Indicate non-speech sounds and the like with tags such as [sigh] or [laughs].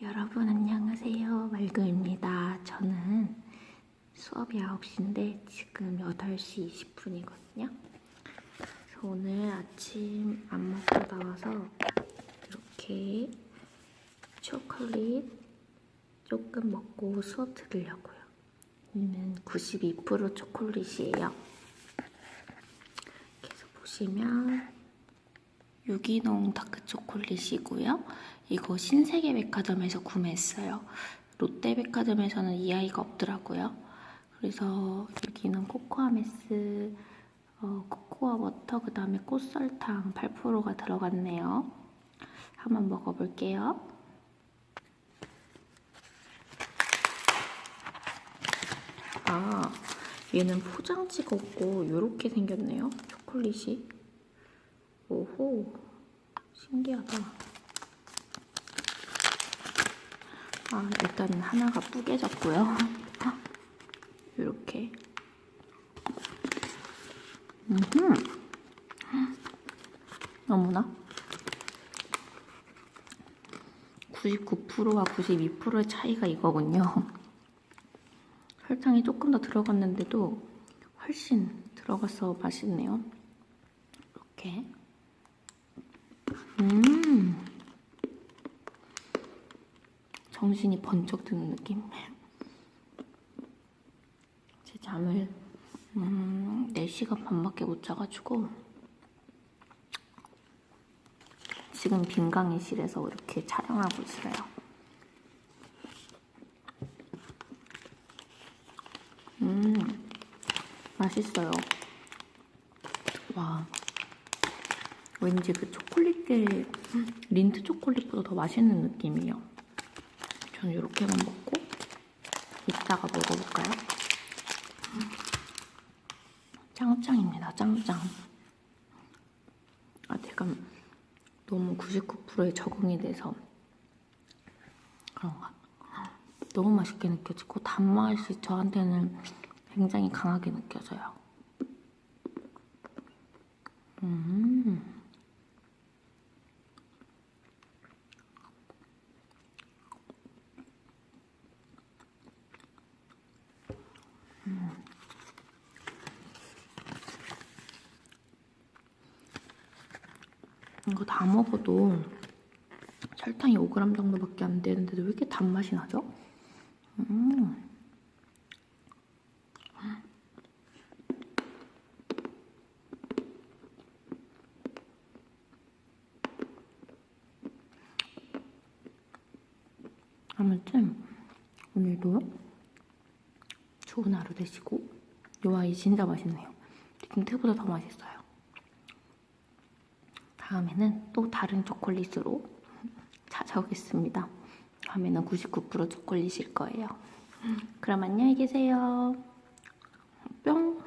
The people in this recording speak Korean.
여러분 안녕하세요. 말그입니다. 저는 수업이 9시인데 지금 8시 20분이거든요. 그래서 오늘 아침 안 먹고 나와서 이렇게 초콜릿 조금 먹고 수업 들으려고요. 얘는 92% 초콜릿이에요. 그래서 보시면 유기농 다크 초콜릿이고요. 이거 신세계 백화점에서 구매했어요. 롯데 백화점에서는 이 아이가 없더라고요. 그래서 여기는 코코아 메스, 어, 코코아 버터, 그 다음에 꽃설탕 8%가 들어갔네요. 한번 먹어볼게요. 아, 얘는 포장지가 없고 이렇게 생겼네요. 초콜릿이. 오호, 신기하다. 아, 일단 하나가 뿌개졌고요. [laughs] 이렇게. 음흠. 어머나. 99%와 92%의 차이가 이거군요. [laughs] 설탕이 조금 더 들어갔는데도 훨씬 들어가서 맛있네요. 이렇게. 음. 정신이 번쩍 드는 느낌. 제 잠을 음, 4시간 반밖에 못 자가지고 지금 빈 강의실에서 이렇게 촬영하고 있어요. 음, 맛있어요. 와, 왠지 그 초콜릿계 린트 초콜릿보다 더 맛있는 느낌이에요. 저는 이렇게만 먹고 이따가 먹어볼까요? 짱짱입니다. 짱짱. 아, 제가 너무 99%에 적응이 돼서 그런가. 너무 맛있게 느껴지고 단맛이 저한테는 굉장히 강하게 느껴져요. 음. 이거 다 먹어도 설탕이 5g 정도밖에 안 되는데도 왜 이렇게 단맛이 나죠? 음. 아무튼 오늘도 좋은 하루 되시고 요 아이 진짜 맛있네요. 김태보다 더 맛있어요. 다음에는 또 다른 초콜릿으로 찾아오겠습니다. 다음에는 99% 초콜릿일 거예요. 그럼 안녕히 계세요. 뿅!